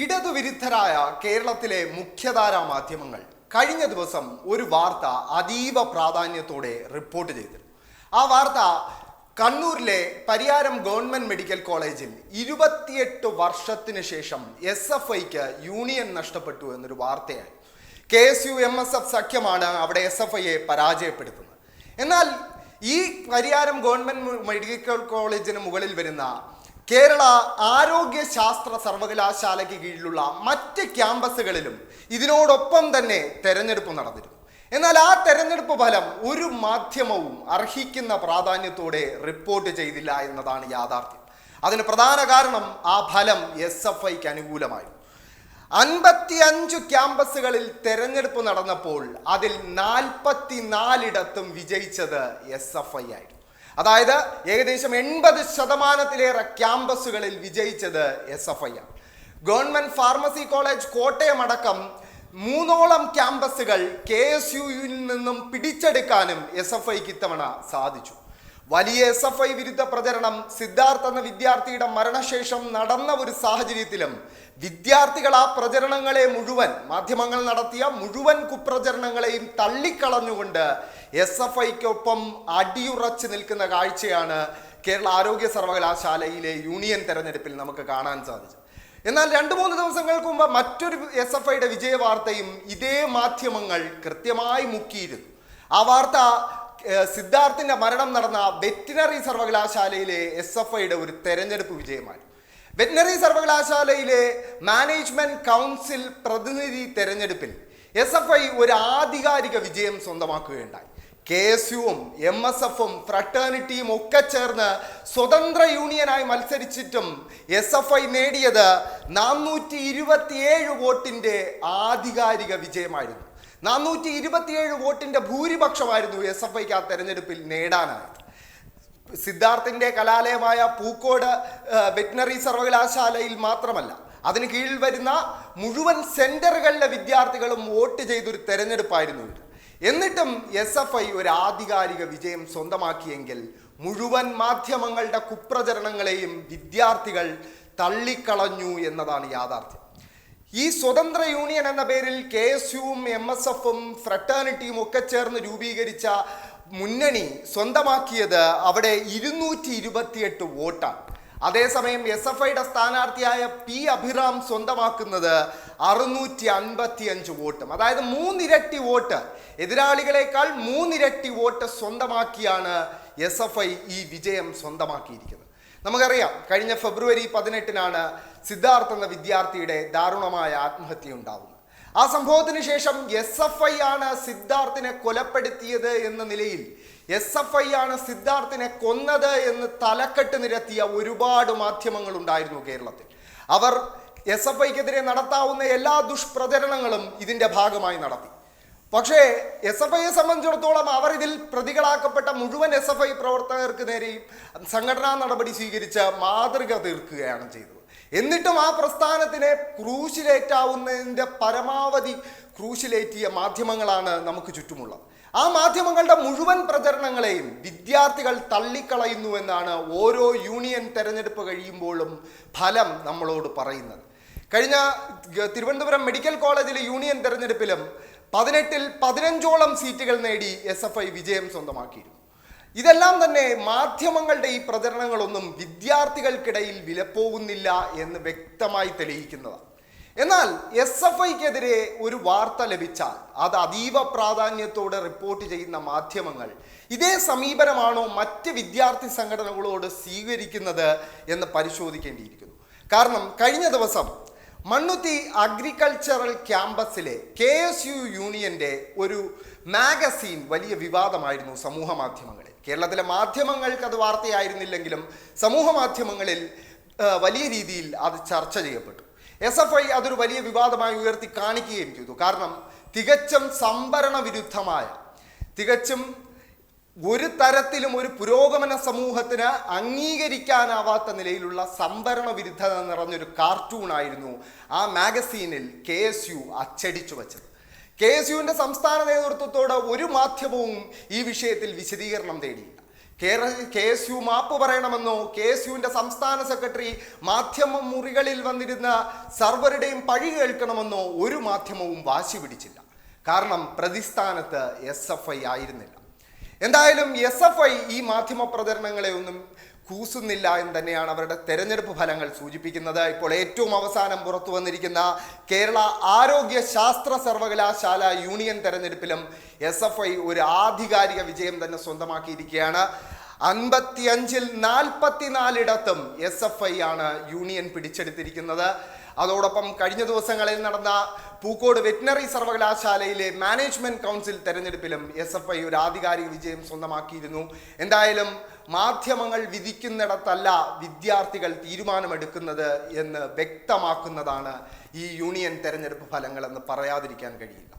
ഇടതുവിരുദ്ധരായ കേരളത്തിലെ മുഖ്യധാരാ മാധ്യമങ്ങൾ കഴിഞ്ഞ ദിവസം ഒരു വാർത്ത അതീവ പ്രാധാന്യത്തോടെ റിപ്പോർട്ട് ചെയ്തിരുന്നു. ആ വാർത്ത കണ്ണൂരിലെ പരിയാരം ഗവൺമെന്റ് മെഡിക്കൽ കോളേജിൽ ഇരുപത്തിയെട്ട് വർഷത്തിന് ശേഷം എസ് എഫ് ഐക്ക് യൂണിയൻ നഷ്ടപ്പെട്ടു എന്നൊരു വാർത്തയാണ് K S U M S F സഖ്യമാണ് അവിടെ എസ് എഫ് ഐയെ പരാജയപ്പെടുത്തുന്നത്. എന്നാൽ ഈ പരിയാരം ഗവൺമെന്റ് മെഡിക്കൽ കോളേജിന് മുകളിൽ വരുന്ന കേരള ആരോഗ്യ ശാസ്ത്ര സർവകലാശാലയ്ക്ക് കീഴിലുള്ള മറ്റ് ക്യാമ്പസുകളിലും ഇതിനോടൊപ്പം തന്നെ തെരഞ്ഞെടുപ്പ് നടന്നിരുന്നു. എന്നാൽ ആ തെരഞ്ഞെടുപ്പ് ഫലം ഒരു മാധ്യമവും അർഹിക്കുന്ന പ്രാധാന്യത്തോടെ റിപ്പോർട്ട് ചെയ്തില്ല എന്നതാണ് യാഥാർത്ഥ്യം. അതിന് പ്രധാന കാരണം ആ ഫലം എസ് എഫ് ഐക്ക് അനുകൂലമായി അൻപത്തിയഞ്ചു ക്യാമ്പസുകളിൽ തെരഞ്ഞെടുപ്പ് നടന്നപ്പോൾ അതിൽ നാൽപ്പത്തിനാലിടത്തും വിജയിച്ചത് എസ് എഫ് ഐ ആയിരുന്നു. അതായത് ഏകദേശം എൺപത് ശതമാനത്തിലേറെ ക്യാമ്പസുകളിൽ വിജയിച്ചത് എസ് എഫ് ഐ ആണ്. ഗവൺമെന്റ് ഫാർമസി കോളേജ് കോട്ടയം അടക്കം മൂന്നോളം ക്യാമ്പസുകൾ കെ എസ് യുയിൽ നിന്നും പിടിച്ചെടുക്കാനും എസ് എഫ് ഐക്ക് ഇത്തവണ സാധിച്ചു. വലിയ എസ് എഫ് ഐ വിരുദ്ധ പ്രചരണം സിദ്ധാർത്ഥ എന്ന വിദ്യാർത്ഥിയുടെ മരണശേഷം നടന്ന ഒരു സാഹചര്യത്തിലും വിദ്യാർത്ഥികൾ ആ പ്രചരണങ്ങളെ മുഴുവൻ മാധ്യമങ്ങൾ നടത്തിയ മുഴുവൻ കുപ്രചരണങ്ങളെയും തള്ളിക്കളഞ്ഞുകൊണ്ട് എസ് എഫ് ഐക്കൊപ്പം അടിയുറച്ച് നിൽക്കുന്ന കാഴ്ചയാണ് കേരള ആരോഗ്യ സർവകലാശാലയിലെ യൂണിയൻ തെരഞ്ഞെടുപ്പിൽ നമുക്ക് കാണാൻ സാധിച്ചു എന്നാൽ രണ്ട് മൂന്ന് ദിവസങ്ങൾക്ക് മുമ്പ് മറ്റൊരു എസ് എഫ് ഐയുടെ വിജയ വാർത്തയും ഇതേ മാധ്യമങ്ങൾ കൃത്യമായി മുക്കിയിരുന്നു. ആ വാർത്ത സിദ്ധാർത്ഥിന്റെ മരണം നടന്ന വെറ്റിനറി സർവകലാശാലയിലെ എസ് എഫ് ഐയുടെ ഒരു തെരഞ്ഞെടുപ്പ് വിജയമായി. വെറ്റിനറി സർവകലാശാലയിലെ മാനേജ്മെന്റ് കൗൺസിൽ പ്രതിനിധി തെരഞ്ഞെടുപ്പിൽ എസ് എഫ് ഐ ഒരു ആധികാരിക വിജയം സ്വന്തമാക്കുകയുണ്ടായി. കെ എസ് യുവും എം എസ് എഫും ഫ്രട്ടേണിറ്റിയും ഒക്കെ ചേർന്ന് സ്വതന്ത്ര യൂണിയനായി മത്സരിച്ചിട്ടും എസ് എഫ് ഐ നേടിയത് നാനൂറ്റി ഇരുപത്തിയേഴ് വോട്ടിന്റെ ആധികാരിക വിജയമായിരുന്നു. നാനൂറ്റി ഇരുപത്തിയേഴ് വോട്ടിന്റെ ഭൂരിപക്ഷമായിരുന്നു എസ് എഫ് ഐക്ക് ആ തെരഞ്ഞെടുപ്പിൽ നേടാനായത്. സിദ്ധാർത്ഥിന്റെ കലാലയമായ പൂക്കോട് വെറ്റിനറി സർവകലാശാലയിൽ മാത്രമല്ല അതിന് കീഴിൽ വരുന്ന മുഴുവൻ സെന്ററുകളിലെ വിദ്യാർത്ഥികളും വോട്ട് ചെയ്തൊരു തെരഞ്ഞെടുപ്പായിരുന്നു ഇത്. എന്നിട്ടും എസ് എഫ് ഐ ഒരു ആധികാരിക വിജയം സ്വന്തമാക്കിയെങ്കിൽ മുഴുവൻ മാധ്യമങ്ങളുടെ കുപ്രചരണങ്ങളെയും വിദ്യാർത്ഥികൾ തള്ളിക്കളഞ്ഞു എന്നതാണ് യാഥാർത്ഥ്യം. ഈ സ്വതന്ത്ര യൂണിയൻ എന്ന പേരിൽ കെ എസ് യുവും എം എസ് എഫും ഫ്രട്ടേണിറ്റിയും ഒക്കെ ചേർന്ന് രൂപീകരിച്ച മുന്നണി സ്വന്തമാക്കിയത് അവിടെ ഇരുന്നൂറ്റി ഇരുപത്തിയെട്ട് വോട്ടാണ്. അതേസമയം എസ് എഫ് ഐയുടെ സ്ഥാനാർത്ഥിയായ പി അഭിറാം സ്വന്തമാക്കുന്നത് അറുന്നൂറ്റി അൻപത്തി അഞ്ച് വോട്ടും. അതായത് മൂന്നിരട്ടി വോട്ട്. എതിരാളികളെക്കാൾ മൂന്നിരട്ടി വോട്ട് സ്വന്തമാക്കിയാണ് എസ് എഫ് ഐ ഈ വിജയം സ്വന്തമാക്കിയിരിക്കുന്നത്. നമുക്കറിയാം കഴിഞ്ഞ ഫെബ്രുവരി പതിനെട്ടിനാണ് സിദ്ധാർത്ഥ് എന്ന വിദ്യാർത്ഥിയുടെ ദാരുണമായ ആത്മഹത്യ ഉണ്ടാവുന്നത്. ആ സംഭവത്തിന് ശേഷം എസ് എഫ് ഐ ആണ് സിദ്ധാർത്ഥിനെ കൊലപ്പെടുത്തിയത് എന്ന നിലയിൽ എസ് എഫ് ഐ ആണ് സിദ്ധാർത്ഥിനെ കൊന്നത് എന്ന് തലക്കെട്ട് നിരത്തിയ ഒരുപാട് മാധ്യമങ്ങൾ ഉണ്ടായിരുന്നു കേരളത്തിൽ. അവർ എസ് എഫ് ഐക്കെതിരെ നടത്താവുന്ന എല്ലാ ദുഷ്പ്രചരണങ്ങളും ഇതിന്റെ ഭാഗമായി നടത്തി. പക്ഷേ എസ് എഫ് ഐയെ സംബന്ധിച്ചിടത്തോളം അവർ ഇതിൽ പ്രതികളാക്കപ്പെട്ട മുഴുവൻ എസ് എഫ് ഐ പ്രവർത്തകർക്ക് നേരെയും സംഘടനാ നടപടി സ്വീകരിച്ച മാതൃക തീർക്കുകയാണ് ചെയ്തത്. എന്നിട്ടും ആ പ്രസ്ഥാനത്തിനെ ക്രൂശിലേറ്റാവുന്നതിന്റെ പരമാവധി ക്രൂശിലേറ്റിയ മാധ്യമങ്ങളാണ് നമുക്ക് ചുറ്റുമുള്ളത്. ആ മാധ്യമങ്ങളുടെ മുഴുവൻ പ്രചരണങ്ങളെയും വിദ്യാർത്ഥികൾ തള്ളിക്കളയുന്നു എന്നാണ് ഓരോ യൂണിയൻ തെരഞ്ഞെടുപ്പ് കഴിയുമ്പോഴും ഫലം നമ്മളോട് പറയുന്നത്. കഴിഞ്ഞ തിരുവനന്തപുരം മെഡിക്കൽ കോളേജിലെ യൂണിയൻ തെരഞ്ഞെടുപ്പിലും പതിനെട്ടിൽ പതിനഞ്ചോളം സീറ്റുകൾ നേടി എസ് എഫ് ഐ വിജയം സ്വന്തമാക്കിയിരുന്നു. ഇതെല്ലാം തന്നെ മാധ്യമങ്ങളുടെ ഈ പ്രചരണങ്ങളൊന്നും വിദ്യാർത്ഥികൾക്കിടയിൽ വിലപ്പോകുന്നില്ല എന്ന് വ്യക്തമായി തെളിയിക്കുന്നതാണ്. എന്നാൽ എസ് എഫ് ഐക്കെതിരെ ഒരു വാർത്ത ലഭിച്ചാൽ അത് അതീവ പ്രാധാന്യത്തോടെ റിപ്പോർട്ട് ചെയ്യുന്ന മാധ്യമങ്ങൾ ഇതേ സമീപനമാണോ മറ്റ് വിദ്യാർത്ഥി സംഘടനകളോട് സ്വീകരിക്കുന്നത് എന്ന് പരിശോധിക്കേണ്ടിയിരിക്കുന്നു. കാരണം കഴിഞ്ഞ ദിവസം മണ്ണുത്തി അഗ്രികൾച്ചറൽ ക്യാമ്പസിലെ കെ എസ് യു യൂണിയന്റെ ഒരു മാഗസീൻ വലിയ വിവാദമായിരുന്നു സമൂഹ മാധ്യമങ്ങളിൽ. കേരളത്തിലെ മാധ്യമങ്ങൾക്ക് അത് വാർത്തയായിരുന്നില്ലെങ്കിലും സമൂഹ മാധ്യമങ്ങളിൽ വലിയ രീതിയിൽ അത് ചർച്ച ചെയ്യപ്പെട്ടു. എസ് എഫ് ഐ അതൊരു വലിയ വിവാദമായി ഉയർത്തി കാണിക്കുകയും ചെയ്തു. കാരണം തികച്ചും സംഭരണ വിരുദ്ധമായ തികച്ചും ഒരു തരത്തിലും ഒരു പുരോഗമന സമൂഹത്തിന് അംഗീകരിക്കാനാവാത്ത നിലയിലുള്ള സംവരണ വിരുദ്ധത നിറഞ്ഞൊരു കാർട്ടൂണായിരുന്നു ആ മാഗസീനിൽ കെ എസ് യു അച്ചടിച്ചു വച്ചത്. കെ എസ് യുവിന്റെ സംസ്ഥാന നേതൃത്വത്തോട് ഒരു മാധ്യമവും ഈ വിഷയത്തിൽ വിശദീകരണം തേടിയില്ല. കെ എസ് യു മാപ്പ് പറയണമെന്നോ കെ എസ് യുവിന്റെ സംസ്ഥാന സെക്രട്ടറി മാധ്യമ മുറികളിൽ വന്നിരുന്ന സർവരുടെയും പഴി കേൾക്കണമെന്നോ ഒരു മാധ്യമവും വാശി പിടിച്ചില്ല. കാരണം പ്രതിസ്ഥാനത്ത് എസ് എഫ് ഐ ആയിരുന്നില്ല. എന്തായാലും എസ് എഫ് ഐ ഈ മാധ്യമ പ്രചരണങ്ങളെ ഒന്നും കൂസുന്നില്ല എന്ന് തന്നെയാണ് അവരുടെ തെരഞ്ഞെടുപ്പ് ഫലങ്ങൾ സൂചിപ്പിക്കുന്നത്. ഇപ്പോൾ ഏറ്റവും അവസാനം പുറത്തു വന്നിരിക്കുന്ന കേരള ആരോഗ്യ ശാസ്ത്ര സർവകലാശാല യൂണിയൻ തെരഞ്ഞെടുപ്പിലും എസ് എഫ് ഐ ഒരു ആധികാരിക വിജയം തന്നെ സ്വന്തമാക്കിയിരിക്കുകയാണ്. അൻപത്തിയഞ്ചിൽ നാൽപ്പത്തിനാലിടത്തും എസ് എഫ് ഐ ആണ് യൂണിയൻ പിടിച്ചെടുത്തിരിക്കുന്നത്. അതോടൊപ്പം കഴിഞ്ഞ ദിവസങ്ങളിൽ നടന്ന പൂക്കോട് വെറ്റിനറി സർവകലാശാലയിലെ മാനേജ്മെന്റ് കൗൺസിൽ തെരഞ്ഞെടുപ്പിലും എസ് എഫ് ഐ ഒരു ആധികാരിക വിജയം സ്വന്തമാക്കിയിരുന്നു. എന്തായാലും മാധ്യമങ്ങൾ വിധിക്കുന്നിടത്തല്ല വിദ്യാർത്ഥികൾ തീരുമാനമെടുക്കുന്നത് എന്ന് വ്യക്തമാക്കുന്നതാണ് ഈ യൂണിയൻ തെരഞ്ഞെടുപ്പ് ഫലങ്ങളെന്ന് പറയാതിരിക്കാൻ കഴിയില്ല.